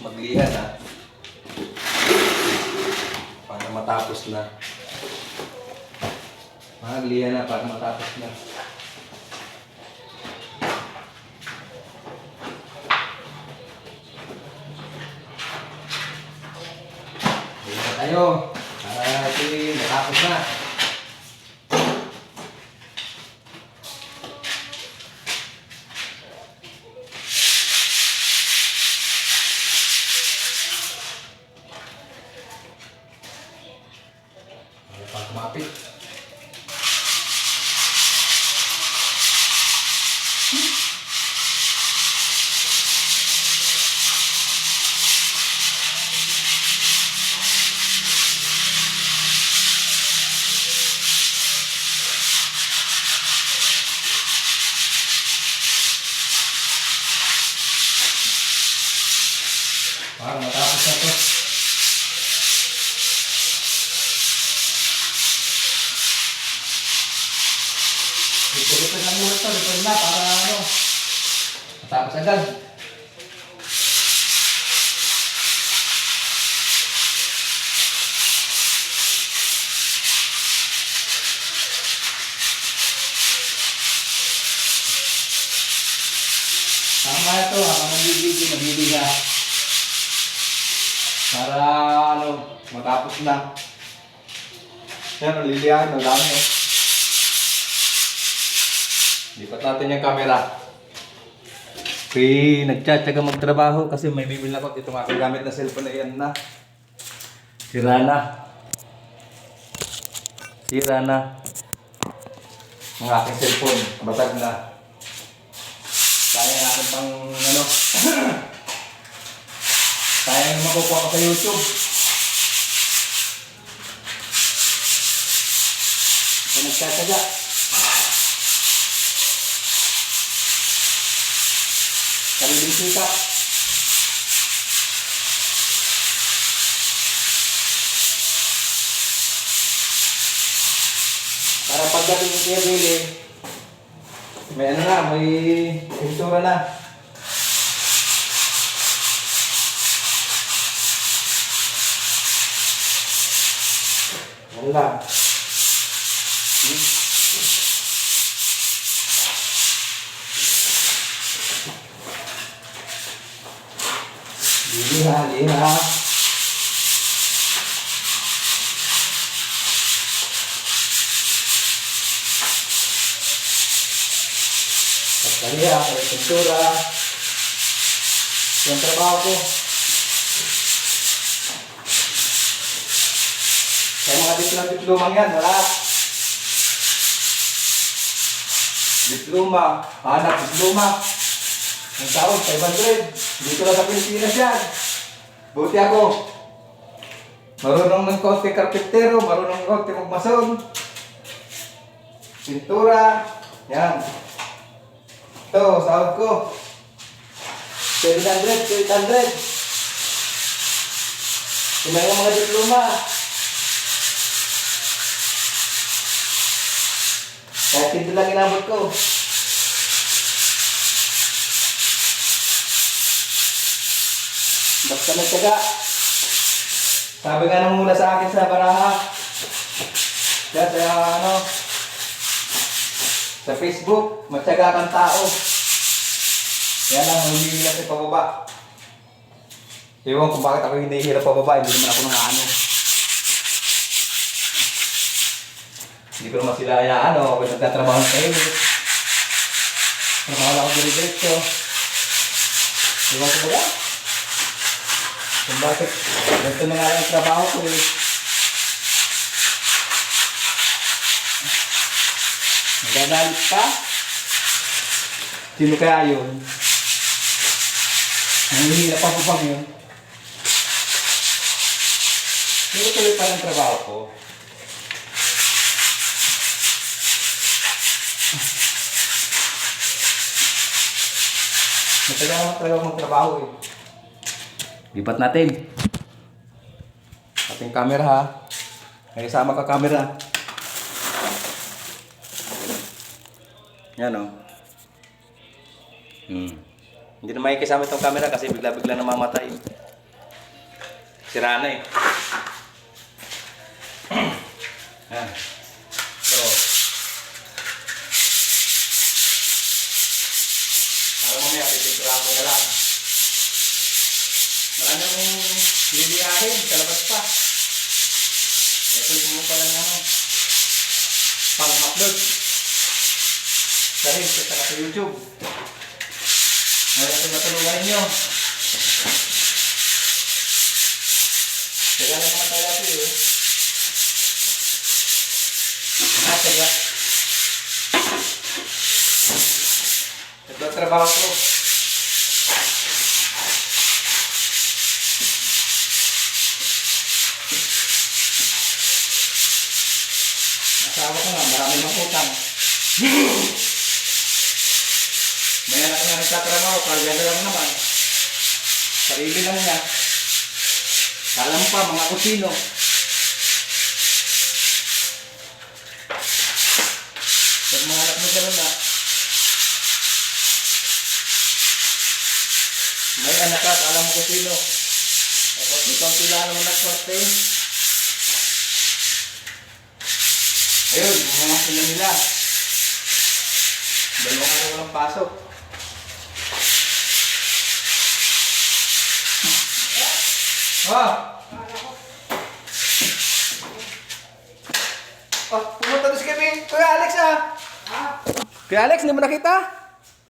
maglihan ha. Para matapos na. Maglihan na para matapos na. Lihan na tayo. Para matapos na. Para pa kumapit. Para matapos na to. Dito-dito lang muna to. Dito na para ano. Matapos agad. Tama ito, habang nabibigay, nabibigay. Para ano, matapos na. Yan, nalilihan, ang dami oh. Lipat natin yung camera. Okay, nagtsatsaga magtrabaho kasi may bibili ako itong aking gamit na cellphone na yan na. Sira na. Sira na. Ang aking cellphone, batag na. Kaya natin pang ano. Kaya yung makukuha ko sa YouTube. Kaya nagtsatsaga. Sariling sika. Para pagdating ni Kuya may ano na, may pintura na. Yan lang. Hmm? Liha, liha. Pagkaliha, may pintura. Yung trabaho ko. Kaya mga diploma-diplomang yan, wala. Diploma, anak, diploma. Ang taon, 500. Dito lang sa Pilipinas yan. Buti ako. Marunong ng konti karpintero, marunong ng konti magmason. Pintura. Yan. Ito, sahod ko. 700, 800. Kumain ng mga diploma. Kahit ito lang inabot ko. Basta nagtaga. Sabi nga nung mula sa akin sa baraha. Diyan sa ano. Sa Facebook, matyaga kang tao. Yan ang humihilap sa pababa. Ewan kung bakit ako hinihirap pababa, hindi naman ako nang ano. Hindi ko naman sila ano, ako nagtatrabaho sa kayo. Trabaho lang ako dire-diretso. Ewan ko ba? Kung bakit ganito na nga ang trabaho ko eh. Nagagalit ka? Sino kaya yun? Nanghihila pa po pang yun. Pero tuloy pa ng trabaho ko. Matagal naman talaga magtrabaho eh. Lipat natin. Ating camera ha. May kasama ka camera. Yan o. Hmm. Hindi na may kasama itong camera kasi bigla-bigla namamatay. Sira na eh. Yan. So, para mamaya pipinturahan ko na lang. Marami akong liliyahin sa labas pa. Ito yung pa lang ano, pang-upload. Sa Reels at sa YouTube. Ngayon natin matulungan ninyo. Taga lang mga tayo ito eh. Ah, taga. Ito ang trabaho ko. Asawa ko nga, marami mang utang. May anak nga nagtatrabaho, kaya na lang naman. Sarili lang niya. Kala mo pa, mga kusino. Pag mga anak mo ganun na, may anak ka, kala mo kusino. Tapos ikaw sila naman nagsorte. Ayun, mga sila nila. Dalawang araw walang pasok. Ah! Ah, pumunta doon si Kevin. Kuya Alex ah! Kuya Alex, hindi mo nakita?